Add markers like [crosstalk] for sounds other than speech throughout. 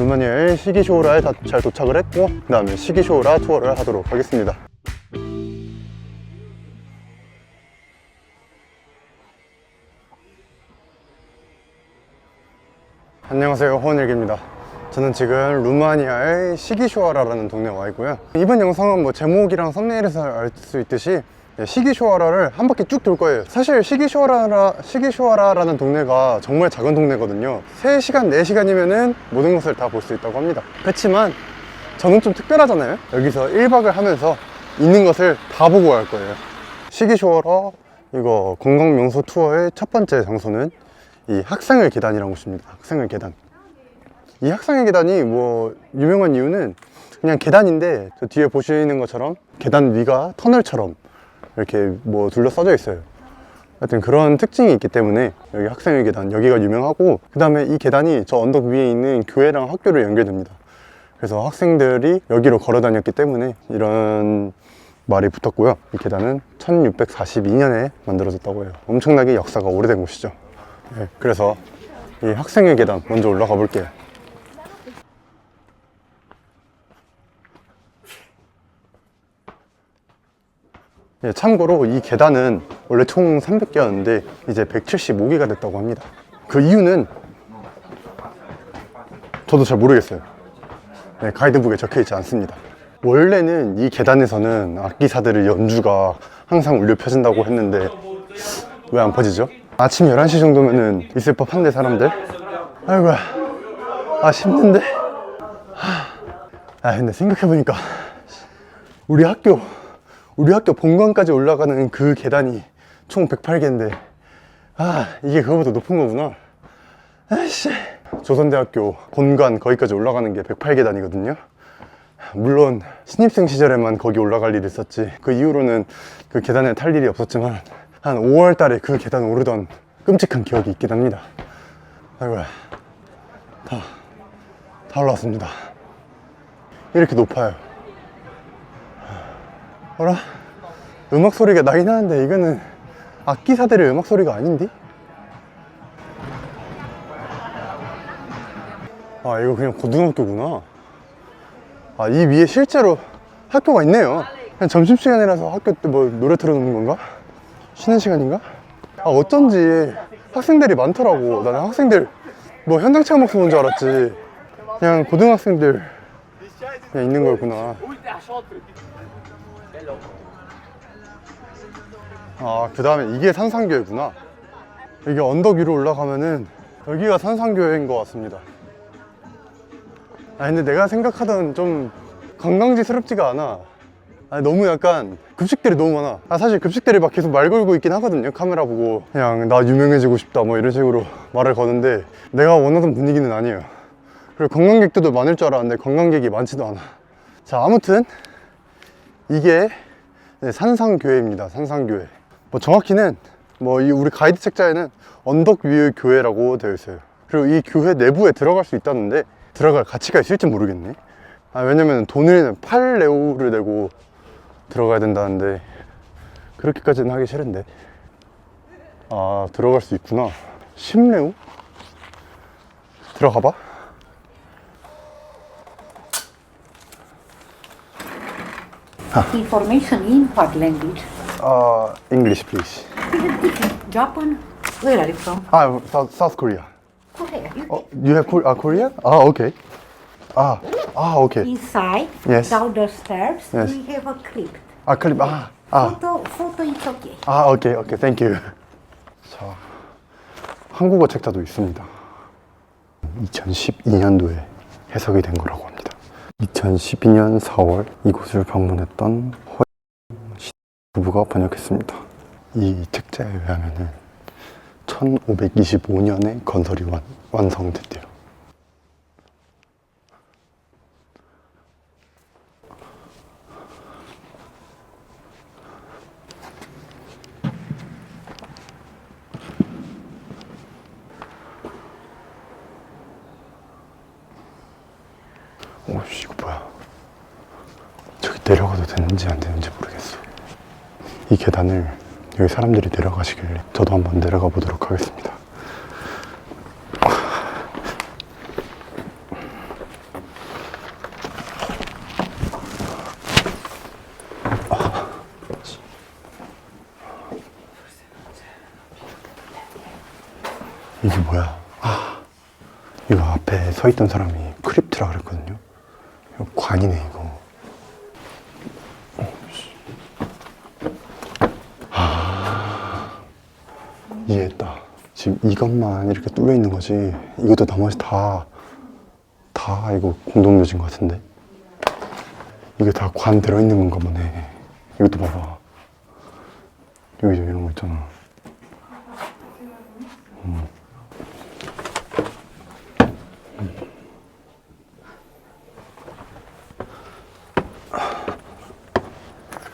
루마니아의 시기쇼라에 다- 잘 도착을 했고 그 다음에 시기쇼라 투어를 하도록 하겠습니다. 안녕하세요. 호원일기입니다. 저는 지금 루마니아의 시기쇼아라라는 동네에 와 있고요. 이번 영상은 뭐 제목이랑 썸네일에서 알 수 있듯이 네, 시기쇼아라를 한 바퀴 쭉 돌 거예요. 사실 시기쇼아라, 시기쇼아라라는 동네가 정말 작은 동네거든요. 3시간, 4시간이면은 모든 것을 다 볼 수 있다고 합니다. 그렇지만 저는 좀 특별하잖아요. 여기서 1박을 하면서 있는 것을 다 보고 갈 거예요. 시기쇼아라 이거 관광명소 투어의 첫 번째 장소는 이 학생을 계단이라는 곳입니다. 학생을 계단. 이 학생의 계단이 뭐 유명한 이유는 그냥 계단인데 저 뒤에 보시는 것처럼 계단 위가 터널처럼 이렇게 뭐 둘러싸져 있어요. 하여튼 그런 특징이 있기 때문에 여기 학생의 계단 여기가 유명하고 그 다음에 이 계단이 저 언덕 위에 있는 교회랑 학교를 연결됩니다. 그래서 학생들이 여기로 걸어 다녔기 때문에 이런 말이 붙었고요. 이 계단은 1642년에 만들어졌다고 해요. 엄청나게 역사가 오래된 곳이죠. 네, 그래서 이 학생의 계단 먼저 올라가 볼게요. 예, 참고로 이 계단은 원래 총 300개였는데 이제 175개가 됐다고 합니다. 그 이유는 저도 잘 모르겠어요. 네, 가이드북에 적혀 있지 않습니다. 원래는 이 계단에서는 악기사들의 연주가 항상 울려 펴진다고 했는데 왜 안 퍼지죠? 아침 11시 정도면은 있을 법한데 사람들? 아이고야 아 힘든데 아 근데 생각해보니까 우리 학교 우리 학교 본관까지 올라가는 그 계단이 총 108개인데 아 이게 그거보다 높은 거구나. 아이씨. 조선대학교 본관 거기까지 올라가는 게 108계단이거든요. 물론 신입생 시절에만 거기 올라갈 일이 있었지. 그 이후로는 그 계단에 탈 일이 없었지만 한 5월 달에 그 계단 오르던 끔찍한 기억이 있긴 합니다. 아이고야. 다, 다 올라왔습니다. 이렇게 높아요 어라? 음악 소리가 나긴 하는데 이거는 악기사들의 음악 소리가 아닌데? 아 이거 그냥 고등학교구나 아 이 위에 실제로 학교가 있네요 그냥 점심시간이라서 학교 때 뭐 노래 틀어놓는 건가? 쉬는 시간인가? 아 어쩐지 학생들이 많더라고 나는 학생들 뭐 현장체 음악 보는 줄 알았지 그냥 고등학생들 그냥 있는 거구나 아, 그 다음에 이게 산상교회구나. 이게 언덕 위로 올라가면은 여기가 산상교회인 것 같습니다. 아, 근데 내가 생각하던 좀 관광지스럽지가 않아. 아, 너무 약간 급식들이 너무 많아. 아, 사실 급식들이 막 계속 말 걸고 있긴 하거든요. 카메라 보고. 그냥 나 유명해지고 싶다 뭐 이런 식으로 [laughs] 말을 거는데 내가 원하던 분위기는 아니에요. 그리고 관광객들도 많을 줄 알았는데 관광객이 많지도 않아. 자, 아무튼 이게 네, 산상교회입니다. 산상교회. 뭐 정확히는 뭐 이 우리 가이드 책자에는 언덕 위의 교회라고 되어 있어요. 그리고 이 교회 내부에 들어갈 수 있다는데 들어갈 가치가 있을지 모르겠네. 아, 왜냐면 돈을 8레오를 내고 들어가야 된다는데 그렇게까지는 하기 싫은데. 아, 들어갈 수 있구나. 10레오? 들어가 봐. Information in what language? 아, English please. Japan? Where are you from? 아, South, South Korea. Korea. You 어, you have Korea? 아, Korea? 아, 오케이. 아, 아, 오케이. Inside, Yes. down the stairs, Yes. we have a clip. 아, 클립. 아, 아, Photo, photo is okay. 아, 오케이, 오케이. 땡큐. 자, 한국어 책자도 있습니다. 2012년도에 해석이 된 거라고 합니다. 2012년 4월 이곳을 방문했던 허 부부가 번역했습니다. 이 책자에 의하면은 1525년에 건설이 완, 완성됐대요. 오씨 이거 뭐야? 저기 내려가도 되는지 안 되는지 모르겠어. 이 계단을 여기 사람들이 내려가시길래 저도 한번 내려가 보도록 하겠습니다. 이게 뭐야? 아, 이거 앞에 서 있던 사람이 크립트라 그랬거든요. 관이네 이거. 아, 이해했다. 지금 이것만 이렇게 뚫려 있는 거지. 이것도 나머지 다, 다 이거 공동묘지인 것 같은데. 이게 다 관 들어있는 건가 보네. 이것도 봐봐. 여기 저 이런 거 있잖아.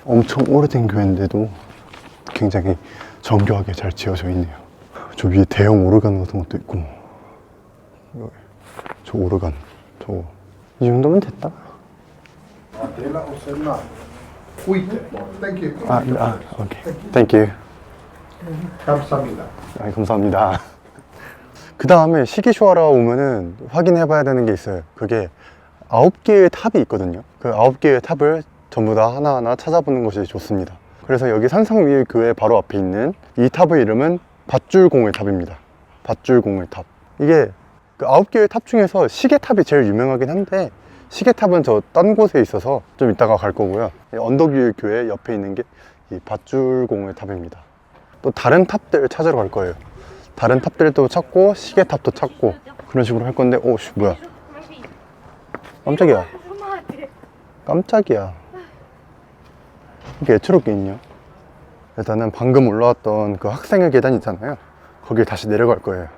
엄청 오래된 교회인데도 굉장히 정교하게 잘 지어져 있네요. 저 위에 대형 오르간 같은 것도 있고, 저 오르간, 저거. 이 정도면 됐다. You. 아, 아, 오케이. 땡큐. 감사합니다. 아, 감사합니다. 그 다음에 시기쇼하라 오면은 확인해 봐야 되는 게 있어요. 그게 아홉 개의 탑이 있거든요. 그 아홉 개의 탑을 전부 다 하나하나 찾아보는 것이 좋습니다. 그래서 여기 산상 위의 교회 바로 앞에 있는 이 탑의 이름은 밧줄공의 탑입니다. 밧줄공의 탑. 이게 그 아홉 개의 탑 중에서 시계탑이 제일 유명하긴 한데 시계탑은 저 딴 곳에 있어서 좀 이따가 갈 거고요. 이 언덕 위의 교회 옆에 있는 게 이 밧줄공의 탑입니다. 또 다른 탑들 찾으러 갈 거예요. 다른 탑들도 찾고 시계탑도 찾고 그런 식으로 할 건데 오씨 뭐야 깜짝이야 깜짝이야 이게 애처롭게 있냐 일단은 방금 올라왔던 그 학생의 계단 있잖아요 거기에 다시 내려갈 거예요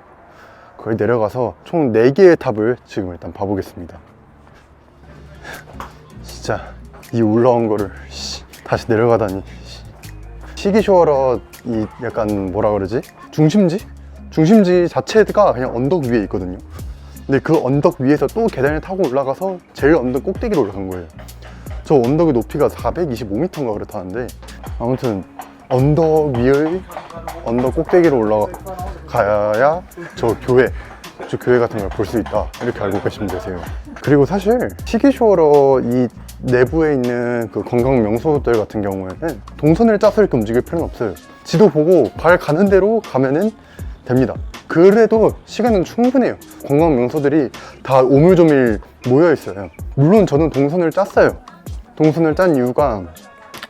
거기 내려가서 총 4개의 탑을 지금 일단 봐보겠습니다 진짜 이 올라온 거를 씨, 다시 내려가다니 씨. 시기쇼어러 이 약간 뭐라 그러지? 중심지? 중심지 자체가 그냥 언덕 위에 있거든요. 근데 그 언덕 위에서 또 계단을 타고 올라가서 제일 언덕 꼭대기로 올라간 거예요. 저 언덕의 높이가 425m인가 그렇다는데 아무튼 언덕 위의 언덕 꼭대기로 올라가야 저 교회 저 교회 같은 걸 볼 수 있다 이렇게 알고 계시면 되세요. 그리고 사실 시기쇼어러 이 내부에 있는 그 관광 명소들 같은 경우에는 동선을 짜서 이렇게 움직일 필요는 없어요. 지도 보고 발 가는 대로 가면은 됩니다. 그래도 시간은 충분해요. 관광 명소들이 다 오밀조밀 모여 있어요. 물론 저는 동선을 짰어요. 동선을 짠 이유가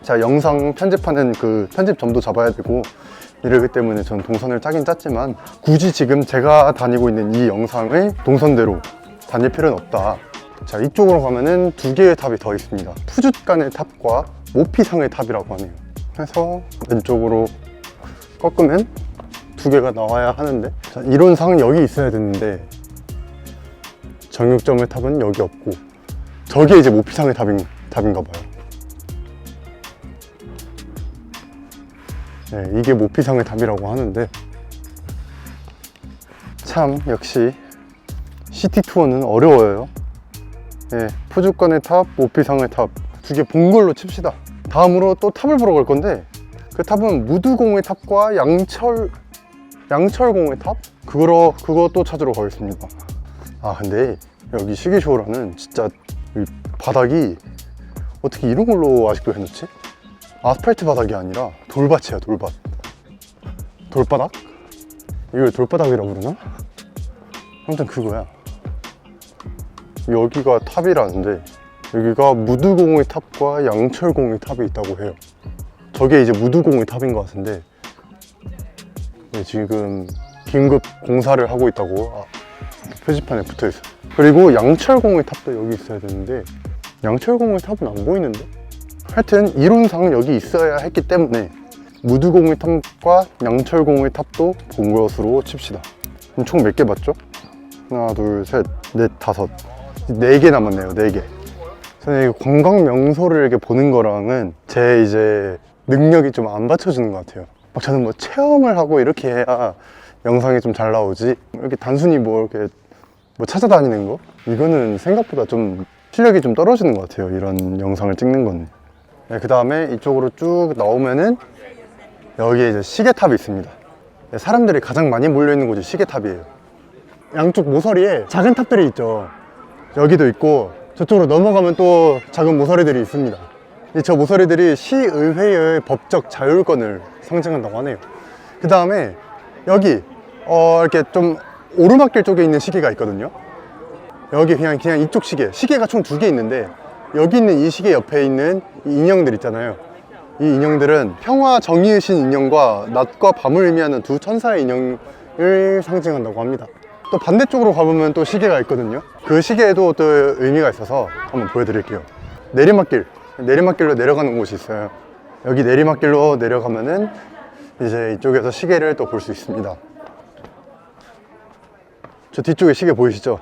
제가 영상 편집하는 그 편집점도 잡아야 되고 이러기 때문에 저는 동선을 짜긴 짰지만 굳이 지금 제가 다니고 있는 이 영상의 동선대로 다닐 필요는 없다. 자 이쪽으로 가면은 두 개의 탑이 더 있습니다. 푸주간의 탑과 모피상의 탑이라고 하네요. 그래서 왼쪽으로 꺾으면 두 개가 나와야 하는데 자, 이론상 여기 있어야 되는데 정육점의 탑은 여기 없고 저게 이제 모피상의 탑인, 탑인가 봐요. 네, 이게 모피상의 탑이라고 하는데 참 역시 시티 투어는 어려워요. 네, 푸주간의 탑, 모피상의 탑 두 개 본 걸로 칩시다. 다음으로 또 탑을 보러 갈 건데 그 탑은 무두공의 탑과 양철 양철공의 탑? 그거로 그것도 찾으러 가겠습니다. 아 근데 여기 시계쇼라는 진짜 이 바닥이 어떻게 이런 걸로 아직도 해놓지? 아스팔트 바닥이 아니라 돌밭이야 돌밭. 돌바닥? 이걸 돌바닥이라고 그러나? 아무튼 그거야. 여기가 탑이라는데 여기가 무두공의 탑과 양철공의 탑이 있다고 해요. 저게 이제 무두공의 탑인 것 같은데 네, 지금 긴급 공사를 하고 있다고 아, 표지판에 붙어 있어. 그리고 양철공의 탑도 여기 있어야 되는데 양철공의 탑은 안 보이는데? 하여튼 이론상은 여기 있어야 했기 때문에 무두공의 탑과 양철공의 탑도 본 것으로 칩시다. 그럼 총 몇 개 봤죠? 하나, 둘, 셋, 넷, 다섯. 네 개 남았네요, 네 개. 저는 이 관광 명소를 이렇게 보는 거랑은 제 이제 능력이 좀 안 받쳐주는 것 같아요. 막 저는 뭐 체험을 하고 이렇게 해야 영상이 좀 잘 나오지. 이렇게 단순히 뭐 이렇게 뭐 찾아다니는 거? 이거는 생각보다 좀 실력이 좀 떨어지는 것 같아요. 이런 영상을 찍는 건. 네, 그 다음에 이쪽으로 쭉 나오면은 여기에 이제 시계탑이 있습니다. 네, 사람들이 가장 많이 몰려있는 곳이 시계탑이에요. 양쪽 모서리에 작은 탑들이 있죠. 여기도 있고 저쪽으로 넘어가면 또 작은 모서리들이 있습니다. 이저 모서리들이 시의회의 법적 자율권을 상징한다고 하네요. 그 다음에 여기 어, 이렇게 좀 오르막길 쪽에 있는 시계가 있거든요. 여기 그냥 그냥 이쪽 시계. 시계가 총 두 개 있는데 여기 있는 이 시계 옆에 있는 이 인형들 있잖아요. 이 인형들은 평화 정의의 신 인형과 낮과 밤을 의미하는 두 천사의 인형을 상징한다고 합니다. 또 반대쪽으로 가보면 또 시계가 있거든요. 그 시계에도 또 의미가 있어서 한번 보여드릴게요. 내리막길, 내리막길로 내려가는 곳이 있어요. 여기 내리막길로 내려가면은 이제 이쪽에서 시계를 또 볼 수 있습니다. 저 뒤쪽에 시계 보이시죠?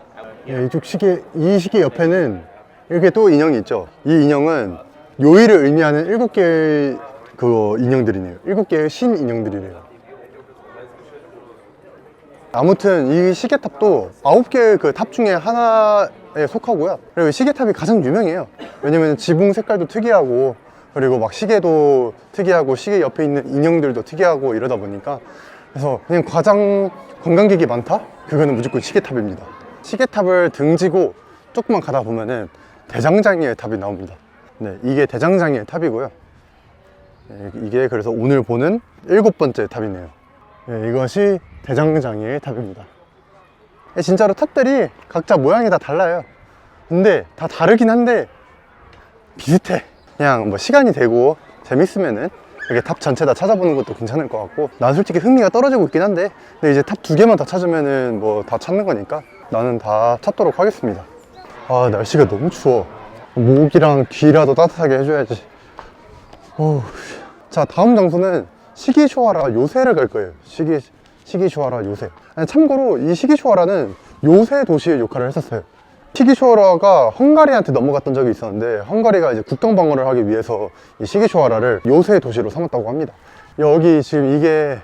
예, 이쪽 시계, 이 시계 옆에는 이렇게 또 인형이 있죠. 이 인형은 요일을 의미하는 일곱 개의 그 인형들이네요. 일곱 개의 신 인형들이래요. 아무튼 이 시계탑도 아홉 개의 그 탑 중에 하나에 속하고요. 그리고 시계탑이 가장 유명해요. 왜냐면 지붕 색깔도 특이하고 그리고 막 시계도 특이하고 시계 옆에 있는 인형들도 특이하고 이러다 보니까 그래서 그냥 가장 관광객이 많다? 그거는 무조건 시계탑입니다. 시계탑을 등지고 조금만 가다 보면은 대장장이의 탑이 나옵니다. 네, 이게 대장장이의 탑이고요. 네, 이게 그래서 오늘 보는 일곱 번째 탑이네요. 네, 이것이 대장장이의 탑입니다. 네, 진짜로 탑들이 각자 모양이 다 달라요. 근데 다 다르긴 한데 비슷해. 그냥 뭐 시간이 되고 재밌으면은 이렇게 탑 전체 다 찾아보는 것도 괜찮을 것 같고 난 솔직히 흥미가 떨어지고 있긴 한데 근데 이제 탑 두 개만 다 찾으면은 뭐 다 찾는 거니까 나는 다 찾도록 하겠습니다. 아 날씨가 너무 추워. 목이랑 귀라도 따뜻하게 해줘야지. 어우. 자 다음 장소는 시기쇼아라 요새를 갈 거예요. 시기 시기쇼아라 요새. 참고로 이 시기쇼아라는 요새 도시의 역할을 했었어요. 시기쇼아라가 헝가리한테 넘어갔던 적이 있었는데 헝가리가 이제 국경 방어를 하기 위해서 이 시기쇼아라를 요새 도시로 삼았다고 합니다. 여기 지금 이게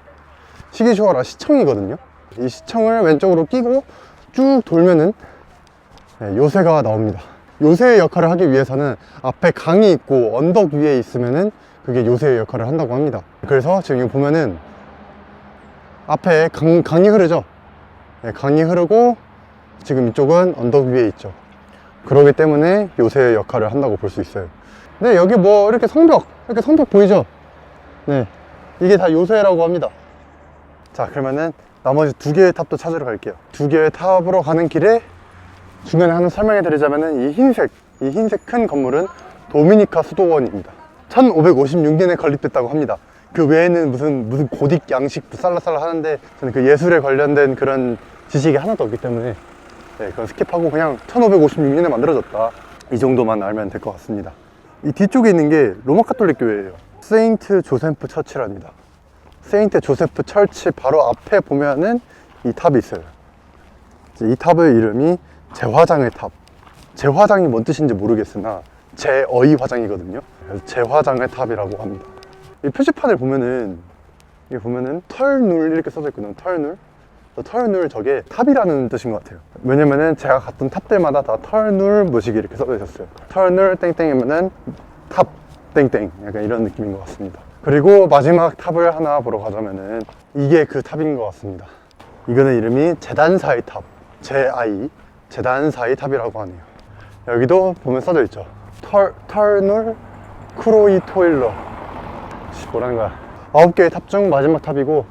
시기쇼아라 시청이거든요. 이 시청을 왼쪽으로 끼고 쭉 돌면은 네, 요새가 나옵니다. 요새의 역할을 하기 위해서는 앞에 강이 있고 언덕 위에 있으면은 그게 요새의 역할을 한다고 합니다. 그래서 지금 여기 보면은 앞에 강, 강이 흐르죠? 네, 강이 흐르고 지금 이쪽은 언덕 위에 있죠. 그러기 때문에 요새의 역할을 한다고 볼 수 있어요. 네, 여기 뭐 이렇게 성벽, 이렇게 성벽 보이죠? 네. 이게 다 요새라고 합니다. 자, 그러면은 나머지 두 개의 탑도 찾으러 갈게요. 두 개의 탑으로 가는 길에 중간에 하나 설명해 드리자면은 이 흰색, 이 흰색 큰 건물은 도미니카 수도원입니다. 1556년에 건립됐다고 합니다. 그 외에는 무슨, 무슨 고딕 양식 살라살라 하는데 저는 그 예술에 관련된 그런 지식이 하나도 없기 때문에 네, 그건 스킵하고 그냥 1556년에 만들어졌다. 이 정도만 알면 될 것 같습니다. 이 뒤쪽에 있는 게 로마 카톨릭 교회예요. 세인트 조세프 처치랍니다. 세인트 조세프 철치 바로 앞에 보면은 이 탑이 있어요. 이 탑의 이름이 제화장의 탑. 제화장이 뭔 뜻인지 모르겠으나 제어의 화장이거든요. 그래서 제화장의 탑이라고 합니다. 이 표지판을 보면은 이게 보면은 털눌 이렇게 써져 있거든요. 털눌. 털눌 저게 탑이라는 뜻인 것 같아요. 왜냐면은 제가 갔던 탑들마다 다 털눌 뭐시기 이렇게 써져 있었어요. 털눌 땡땡이면은 탑 땡땡 약간 이런 느낌인 것 같습니다. 그리고 마지막 탑을 하나 보러 가자면은 이게 그 탑인 것 같습니다. 이거는 이름이 재단사의 탑, 제아이 재단사의 탑이라고 하네요. 여기도 보면 써져 있죠. 털 털눌 크로이 토일러. 씨, 뭐라는 거야? 아홉 개의 탑 중 마지막 탑이고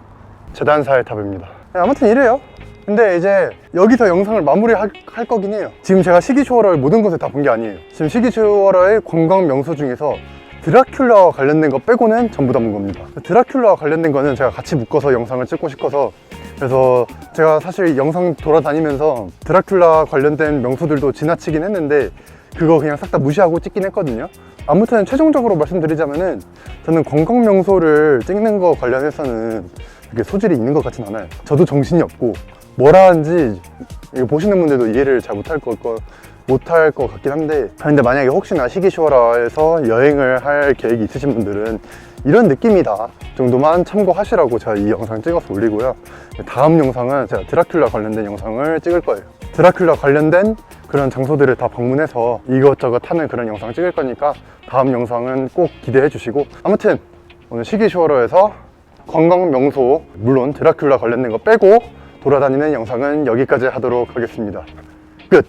재단사의 탑입니다. 네, 아무튼 이래요. 근데 이제 여기서 영상을 마무리할 할 거긴 해요. 지금 제가 시기초월을 모든 곳에 다 본 게 아니에요. 지금 시기초월의 관광 명소 중에서 드라큘라와 관련된 거 빼고는 전부 다본 겁니다. 드라큘라와 관련된 거는 제가 같이 묶어서 영상을 찍고 싶어서 그래서 제가 사실 영상 돌아다니면서 드라큘라 관련된 명소들도 지나치긴 했는데 그거 그냥 싹 다 무시하고 찍긴 했거든요. 아무튼 최종적으로 말씀드리자면은 저는 관광 명소를 찍는 거 관련해서는 이렇게 소질이 있는 것 같진 않아요. 저도 정신이 없고 뭐라 하는지 보시는 분들도 이해를 잘 못할 것 거, 못할 것 같긴 한데 근데 만약에 혹시나 시기쇼라에서 여행을 할 계획이 있으신 분들은 이런 느낌이다 정도만 참고하시라고 제가 이 영상 찍어서 올리고요. 다음 영상은 제가 드라큘라 관련된 영상을 찍을 거예요. 드라큘라 관련된 그런 장소들을 다 방문해서 이것저것 하는 그런 영상 찍을 거니까 다음 영상은 꼭 기대해 주시고. 아무튼 오늘 시기쇼어에서 관광 명소 물론 드라큘라 관련된 거 빼고 돌아다니는 영상은 여기까지 하도록 하겠습니다. 끝